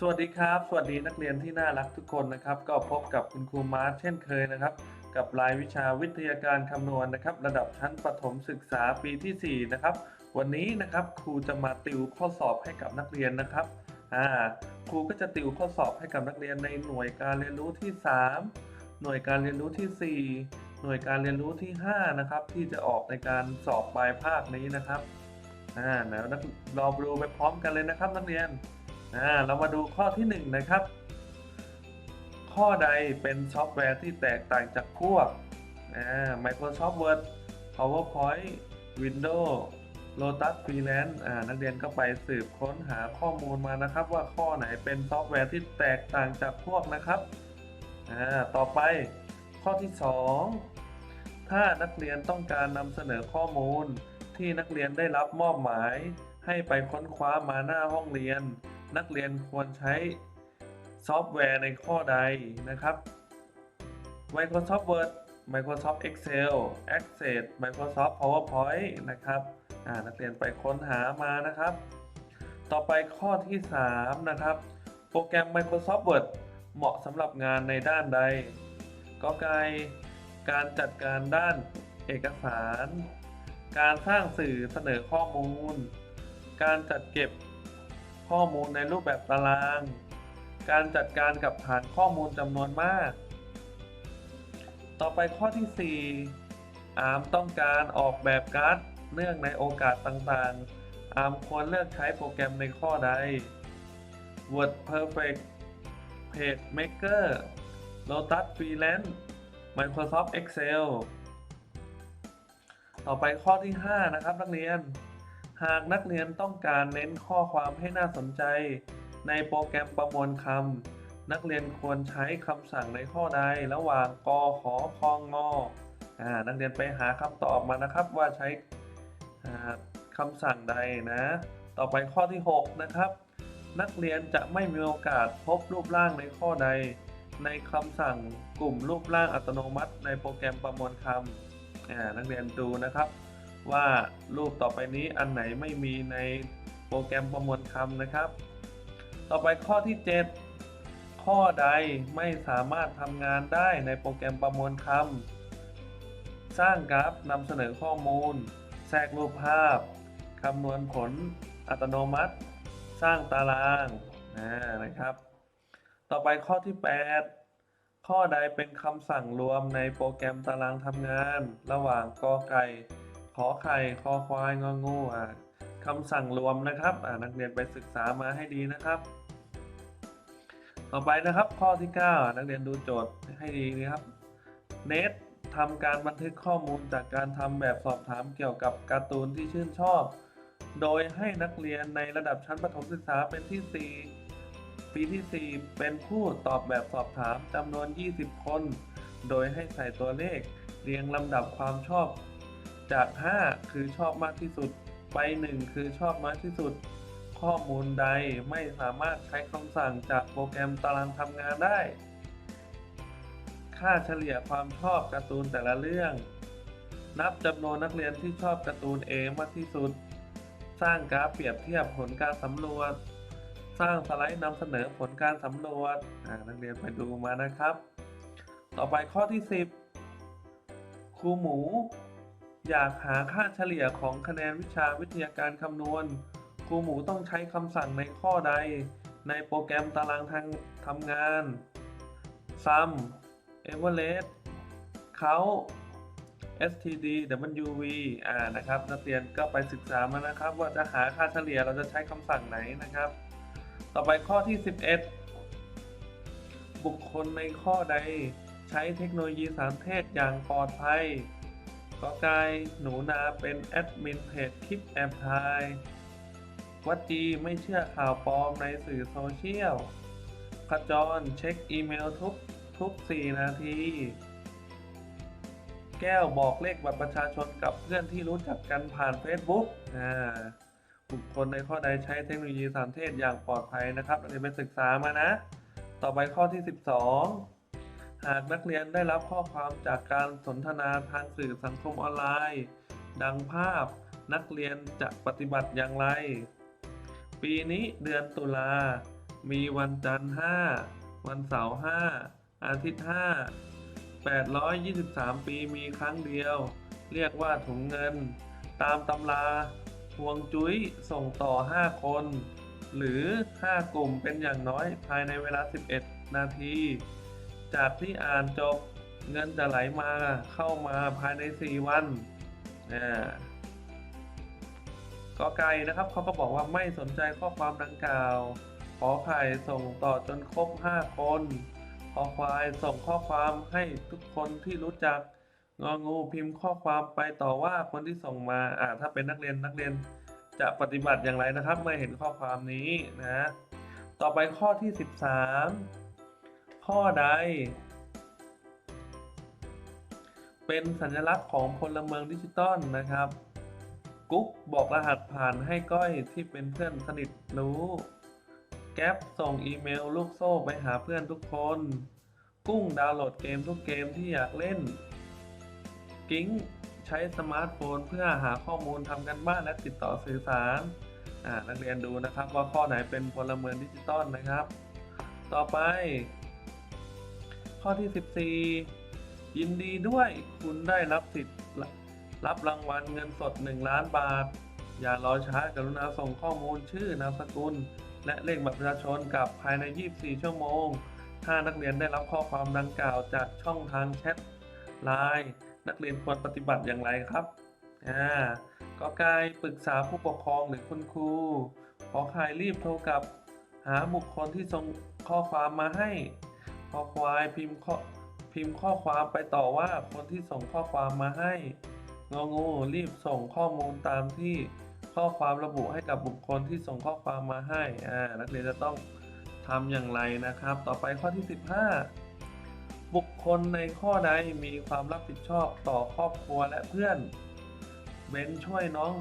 สวัสดีครับ สวัสดีนักเรียนที่น่ารักทุกคนนะครับ ก็พบกับคุณครูมาร์ทเช่นเคยนะครับ กับรายวิชาวิทยาการคำนวณนะครับ ระดับชั้นประถมศึกษาปีที่ 4 นะครับ วันนี้นะครับครูจะมาติวข้อสอบให้กับนักเรียนนะครับอ่าครูก็จะติวข้อสอบให้กับนักเรียนในหน่วยการเรียนรู้ที่ 3 หน่วยการเรียนรู้ที่ 4 หน่วยการเรียนรู้ที่ 5 นะครับ ที่จะออกในการสอบปลายภาคนี้นะครับอ่าแล้วนักเราดูไปพร้อมกันเลยนะครับนักเรียน อ่าเรามาดูข้อที่1นะครับ ข้อใดเป็นซอฟต์แวร์ที่แตกต่างจากพวกอ่า Microsoft Word PowerPoint Windows Lotus Freelance อ่านักเรียนก็ไปสืบค้นหาข้อมูลมานะครับ ว่าข้อไหนเป็นซอฟต์แวร์ที่แตกต่างจากพวกนะครับอ่าต่อไปข้อที่ 2 ถ้านักเรียนต้องการนำเสนอข้อมูลที่นักเรียนได้รับมอบหมาย ให้ไปค้นคว้ามาหน้าห้องเรียน นักเรียนควรใช้ซอฟต์แวร์ในข้อใดนะครับ Microsoft Word Microsoft Excel Access Microsoft PowerPoint นะครับนักเรียนไปค้นหามานะครับ ต่อไปข้อที่ 3 นะครับ โปรแกรม Microsoft Word เหมาะสำหรับงานในด้านใด ก็ไกการจัดการด้านเอกสาร การสร้างสื่อเสนอข้อมูล การจัดเก็บ ข้อมูลในรูปแบบตาราง การจัดการกับฐานข้อมูลจำนวนมาก ต่อไปข้อที่ 4 อาร์มต้องการออกแบบการ์ดเนื่องในโอกาสต่างๆ อาร์มควรเลือกใช้โปรแกรมในข้อใด Word Perfect PageMaker Lotus Freelance Microsoft Excel ต่อไปข้อที่ 5 นะครับนักเรียน หากนักเรียนต้องการเน้นข้อความให้น่าสนใจ ในโปรแกรมประมวลคำ นักเรียนควรใช้คำสั่งในข้อใดระหว่างกขอคองงอนักเรียนไปหาคำตอบมานะครับว่าใช้คำสั่งใดนะ ต่อไปข้อที่ 6 นะครับ นักเรียนจะไม่มีโอกาสพบรูปร่างในข้อใด ในคำสั่งกลุ่มรูปร่างอัตโนมัติ ในโปรแกรมประมวลคำนักเรียนดูนะครับ ว่ารูปต่อไปนี้อันไหนไม่มีในโปรแกรมประมวลคำนะครับ ต่อไปข้อที่ 7 ข้อใดไม่สามารถทำงานได้ในโปรแกรมประมวลคำสร้างกราฟนำเสนอข้อมูล แทรกรูปภาพคำนวณผลอัตโนมัติ สร้างตารางนะนะครับ ต่อไปข้อที่ 8 ข้อใดเป็นคำสั่งรวมในโปรแกรมตารางทำงาน ระหว่างกอไก่ ขอไข่คอควายงองูอะคำสั่งรวมนะครับอ่านักเรียนไปศึกษามาให้ดีนะครับ ต่อไปนะครับข้อที่ 9 นักเรียนดูโจทย์ให้ดีนะครับเนททำการบันทึกข้อมูลจากการทำแบบสอบถามเกี่ยวกับการ์ตูนที่ชื่นชอบ โดยให้นักเรียนในระดับชั้นประถมศึกษาเป็นที่ 4 ปีที่ 4 เป็นผู้ตอบแบบสอบถามจำนวน 20 คน โดยให้ใส่ตัวเลขเรียงลำดับความชอบ จาก 5 คือชอบมากที่สุด ไป 1 คือชอบน้อยที่สุด ข้อมูลใดไม่สามารถใช้คำสั่งจากโปรแกรมตารางทำงานได้ ค่าเฉลี่ยความชอบการ์ตูนแต่ละเรื่อง นับจำนวนนักเรียนที่ชอบการ์ตูน A มากที่สุด สร้างกราฟเปรียบเทียบผลการสำรวจ สร้างสไลด์นำเสนอผลการสำรวจนักเรียนไปดูมานะครับ ต่อไปข้อที่ 10ครูหมู อยากหาค่าเฉลี่ยของคะแนนวิชาวิทยาการคำนวณ ครูหมูต้องใช้คำสั่งในข้อใด ในโปรแกรมตารางทางทำงาน sum average count std wv อ่านะครับนักเรียนก็ไปศึกษามานะครับ ว่าจะหาค่าเฉลี่ยเราจะใช้คำสั่งไหนนะครับ ต่อไปข้อที่ 11 บุคคลในข้อใดใช้เทคโนโลยีสารเทศอย่างปลอดภัย ก็ไกายหนูนาเป็นแอดมินเพจคลิปแอบถ่าย วัดจีไม่เชื่อข่าวปลอมในสื่อโซเชียลขจรเช็คอีเมลทุกทุก 4 นาที แก้วบอกเลขบัตรประชาชนกับเพื่อนที่รู้จักกันผ่าน Facebook อ่าบุคคลในข้อใดใช้เทคโนโลยีสารเทศอย่างปลอดภัยนะครับเราไปศึกษามานะ ต่อไปข้อที่ 12 หากนักเรียนได้รับข้อความจากการสนทนาทางสื่อสังคมออนไลน์ ดังภาพนักเรียนจะปฏิบัติอย่างไร ปีนี้เดือนตุลา มีวันจันทร์ 5 วันเสาร์ 5 อาทิตย์ 5 823 ปีมีครั้งเดียว เรียกว่าถุงเงิน ตามตำราฮวงจุ้ยส่งต่อ 5 คน หรือ 5 กลุ่มเป็นอย่างน้อยภายในเวลา 11 นาที จากที่อ่านจบเงินจะไหลมาเข้ามาภายใน 4 วันกอไก่นะครับเขาก็บอกว่าไม่สนใจข้อความดังกล่าว ขอไข่ส่งต่อจนครบ 5 คนขอควายส่งข้อความให้ทุกคนที่รู้จักงองูพิมพ์ข้อความไปต่อว่าคนที่ส่งมาอ่าถ้าเป็นนักเรียนนักเรียนจะปฏิบัติอย่างไรนะครับ เมื่อเห็นข้อความนี้นะ ต่อไปข้อที่ 13 ข้อใด เป็นสัญลักษณ์ของพลเมืองดิจิตอลนะครับ กุ๊กบอกรหัสผ่านให้ก้อยที่เป็นเพื่อนสนิทรู้ แก๊ปส่งอีเมลลูกโซ่ไปหาเพื่อนทุกคน กุ้งดาวน์โหลดเกมทุกเกมที่อยากเล่น กิ้งใช้สมาร์ทโฟนเพื่อหาข้อมูลทำกันบ้านและติดต่อสื่อสารนักเรียนดูนะครับว่าข้อไหนเป็นพลเมืองดิจิตอลนะครับ ต่อไป ข้อที่ 14 ยินดีด้วยคุณได้รับสิทธิ์รับรางวัลเงินสด 1 ล้านบาท อย่ารอช้ากรุณาส่งข้อมูลชื่อนามสกุล และเลขบัตรประชาชนกลับภายใน 24 ชั่วโมง ถ้านักเรียนได้รับข้อความดังกล่าวจากช่องทางแชทไลน์นักเรียนควรปฏิบัติอย่างไรครับอ่าก็กายปรึกษาผู้ปกครองหรือคุณครู ขอใครรีบโทรกลับ หาบุคคลที่ส่งข้อความมาให้ ขอควายพิมพ์ข้อพิมพ์ข้อความไปต่อว่าคนที่ส่งข้อความมาให้ งองูรีบส่งข้อมูลตามที่ข้อความระบุให้กับบุคคลที่ส่งข้อความมาให้อ่านักเรียนจะต้องทำอย่างไรนะครับ ต่อไปข้อที่ 15 บุคคลในข้อใดมีความรับผิดชอบต่อครอบครัวและเพื่อนเบนช่วยน้อง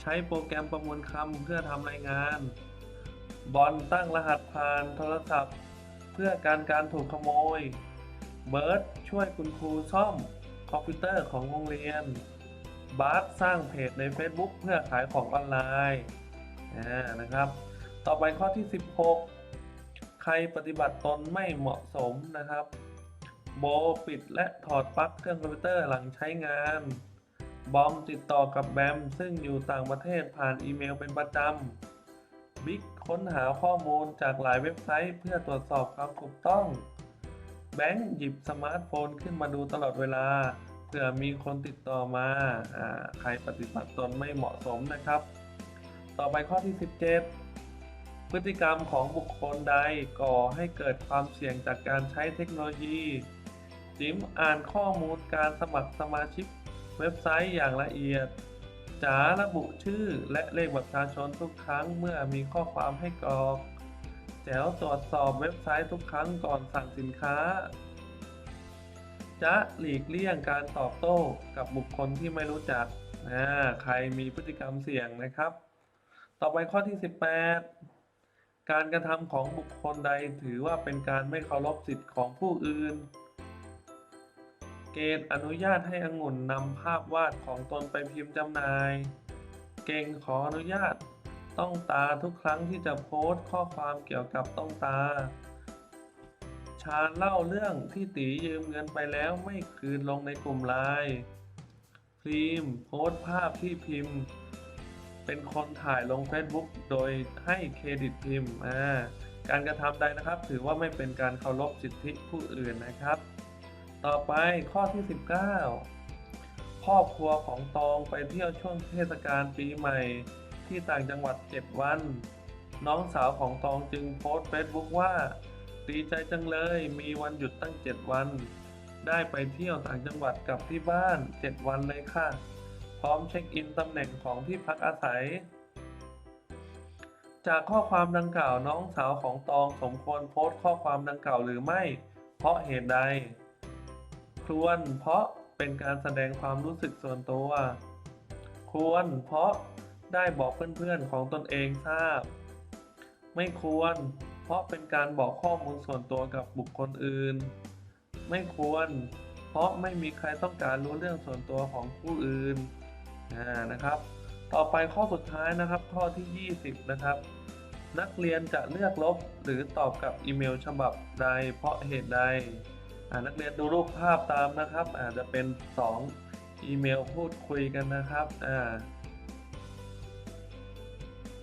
ใช้โปรแกรมประมวลคำเพื่อทำรายงาน บอลตั้งรหัสผ่านโทรศัพท์ เพื่อการการถูกขโมย เบิร์ดช่วยคุณครูซ่อมคอมพิวเตอร์ของโรงเรียน บาร์สสร้างเพจใน Facebook เพื่อขายของออนไลน์นะครับ ต่อไปข้อที่ 16 ใครปฏิบัติตนไม่เหมาะสมนะครับ โบปิดและถอดปลั๊กเครื่องคอมพิวเตอร์หลังใช้งาน บอมติดต่อกับแบมซึ่งอยู่ต่างประเทศผ่านอีเมลเป็นประจำบิ๊ก ค้นหาข้อมูลจากหลายเว็บไซต์ เพื่อตรวจสอบความถูกต้อง แบงค์หยิบสมาร์ทโฟนขึ้นมาดูตลอดเวลาเพื่อมีคนติดต่อมาอ่าใครปฏิบัติตนไม่เหมาะสมนะครับ ต่อไปข้อที่ 17 พฤติกรรมของบุคคลใดก่อให้เกิดความเสี่ยงจากการใช้เทคโนโลยีจิมอ่านข้อมูลการสมัครสมาชิกเว็บไซต์อย่างละเอียดาระบุชื่อและเลขบัตรประชาชนทุกครั้งเมื่อมีข้อความให้กรอก แจ๋วตรวจสอบเว็บไซต์ทุกครั้งก่อนสั่งสินค้า จะหลีกเลี่ยงการตอบโต้กับบุคคลที่ไม่รู้จักนะใครมีพฤติกรรมเสี่ยงนะครับ ต่อไปข้อที่ 18 การกระทำของบุคคลใดถือว่าเป็นการไม่เคารพสิทธิ์ของผู้อื่น เกณฑ์อนุญาตให้องุ่นนำภาพวาดของตนไปพิมพ์จำหน่าย เก่งขออนุญาต ต้องตาทุกครั้งที่จะโพสต์ข้อความเกี่ยวกับต้องตา ชาญเล่าเรื่องที่ตียืมเงินไปแล้วไม่คืนลงในกลุ่มไลน์พรีมโพสต์ภาพที่พิมพ์ เป็นคนถ่ายลง Facebook โดยให้เครดิตพิมพ์ การกระทำใดนะครับ ถือว่าไม่เป็นการเคารพสิทธิผู้อื่นนะครับ ต่อไปข้อที่ 19 ครอบครัวของตองไปเที่ยวช่วงเทศกาลปีใหม่ ที่ต่างจังหวัด 7 วัน น้องสาวของตองจึงโพสต์เฟซบุ๊กว่า ดีใจจังเลยมีวันหยุดตั้ง 7 วัน ได้ไปเที่ยวต่างจังหวัดกับที่บ้าน 7 วันเลยค่ะ พร้อมเช็คอินตำแหน่งของที่พักอาศัย จากข้อความดังกล่าวน้องสาวของตองสมควรโพสต์ข้อความดังกล่าวหรือไม่ เพราะเหตุใด ควรเพราะเป็นการแสดงความรู้สึกส่วนตัว ควรเพราะได้บอกเพื่อนๆของตนเองทราบ ไม่ควร เพราะเป็นการบอกข้อมูลส่วนตัวกับบุคคลอื่น ไม่ควร เพราะไม่มีใครต้องการรู้เรื่องส่วนตัวของผู้อื่นนะครับ ต่อไปข้อสุดท้ายนะครับ ข้อที่ 20 นะครับ นักเรียนจะเลือกลบหรือตอบกับอีเมลฉบับใดเพราะเหตุใด นักเรียนดูรูปภาพตามนะครับอาจจะเป็น 2 อีเมลพูดคุยกันนะครับอ่า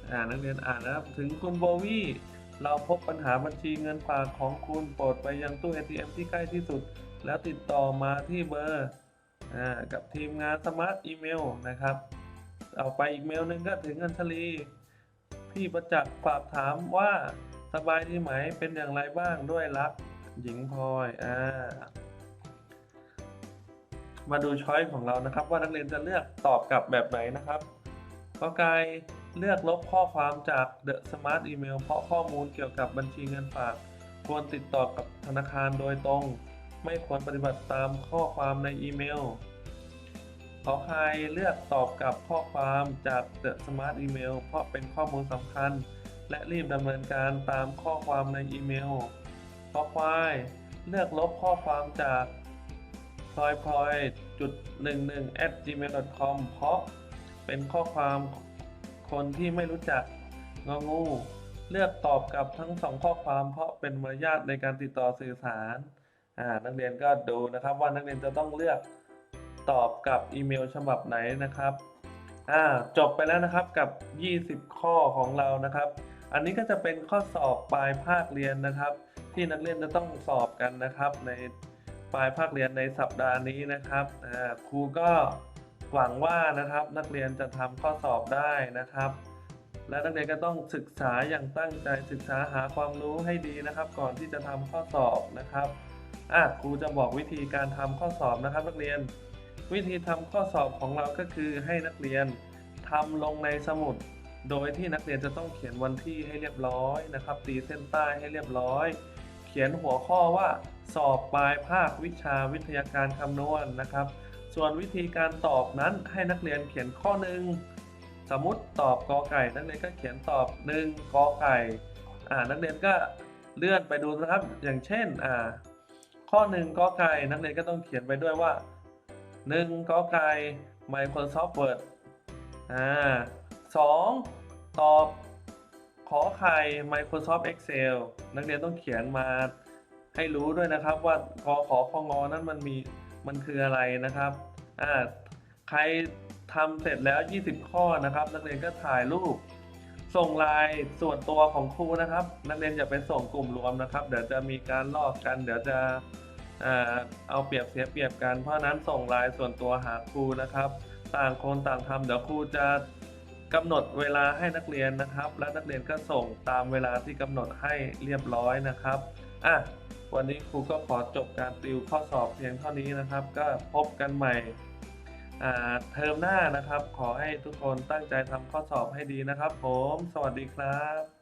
อ่านักเรียนอ่านนะครับ ถึงคุณโบวี่เราพบปัญหาบัญชีเงินฝากของคุณโปรดไปยังตู้ ATM ที่ใกล้ที่สุด แล้วติดต่อมาที่เบอร์อ่ากับทีมงานสมาร์ทอีเมลนะครับ เอาไปอีกเมลหนึ่งก็ถึงอัญชลีพี่ประจักษ์ฝากถามว่าสบายดีไหมเป็นอย่างไรบ้างด้วยรัก หญิงพลอยอ่ามาดูช้อยของเรานะครับ ว่านักเรียนจะเลือกตอบกลับแบบไหนนะครับกอไก่เลือกลบข้อความจาก The Smart Email เพราะข้อมูลเกี่ยวกับบัญชีเงินฝาก ควรติดต่อกับธนาคารโดยตรง ไม่ควรปฏิบัติตามข้อความในอีเมลขอใครเลือกตอบกลับข้อความจาก The Smart Email เพราะเป็นข้อมูลสำคัญ และรีบดำเนินการตามข้อความในอีเมล ขอควาย เลือกลบข้อความจากพลอยพลอยจุดหนึ่งหนึ่ง at gmail com เพราะเป็นข้อความคนที่ไม่รู้จักงองู เลือกตอบกับทั้งสองข้อความเพราะเป็นมารยาทในการติดต่อสื่อสารอ่านักเรียนก็ดูนะครับว่านักเรียนจะต้องเลือกตอบกับอีเมลฉบับไหนนะครับอ่าจบไปแล้วนะครับกับ 20 ข้อของเรานะครับ อันนี้ก็จะเป็นข้อสอบปลายภาคเรียนนะครับ ที่นักเรียนจะต้องสอบกันนะครับ ในปลายภาคเรียนในสัปดาห์นี้นะครับครูก็หวังว่านะครับนักเรียนจะทำข้อสอบได้นะครับ และนักเรียนก็ต้องศึกษาอย่างตั้งใจศึกษาหาความรู้ให้ดีนะครับ ก่อนที่จะทำข้อสอบนะครับอะครูจะบอกวิธีการทำข้อสอบนะครับ นักเรียน วิธีทำข้อสอบของเราก็คือให้นักเรียนทำลงในสมุด โดยที่นักเรียนจะต้องเขียนวันที่ให้เรียบร้อยนะครับ ตีเส้นใต้ให้เรียบร้อย เขียนหัวข้อว่าสอบปลายภาควิชาวิทยาการคำนวณนะครับ ส่วนวิธีการตอบนั้นให้นักเรียนเขียนข้อหนึ่งสมมติตอบกอไก่นักเรียนก็เขียนตอบ1กอไก่อ่านักเรียนก็เลื่อนไปดูนะครับ อย่างเช่นอ่าข้อ1กอไก่นักเรียนก็ต้องเขียนไปด้วยว่าหนึ่งกอไก่ Microsoft Word อ่าสองตอบ ขอไข่ Microsoft Excel นักเรียนต้องเขียนมาให้รู้ด้วยนะครับ ว่ากอขอของอนั้นมันมีมันคืออะไรนะครับอ่าใครทำเสร็จแล้ว 20 ข้อนะครับ นักเรียนก็ถ่ายรูป ส่งลน์ส่วนตัวของครูนะครับ นักเรียนอย่าไปส่งกลุ่มรวมนะครับ เดี๋ยวจะมีการลอกกัน เดี๋ยวจะเอาเปรียบเสียเปรียบกัน เพราะนั้นส่งลน์ส่วนตัวหาครูนะครับ ต่างคนต่างทำเดี๋ยวครูจะ กำหนดเวลาให้นักเรียนนะครับ และนักเรียนก็ส่งตามเวลาที่กำหนดให้เรียบร้อยนะครับอะวันนี้ครูก็ขอจบการติวข้อสอบเพียงเท่านี้นะครับ ก็พบกันใหม่เทอมหน้านะครับ ขอให้ทุกคนตั้งใจทำข้อสอบให้ดีนะครับ ผม สวัสดีครับ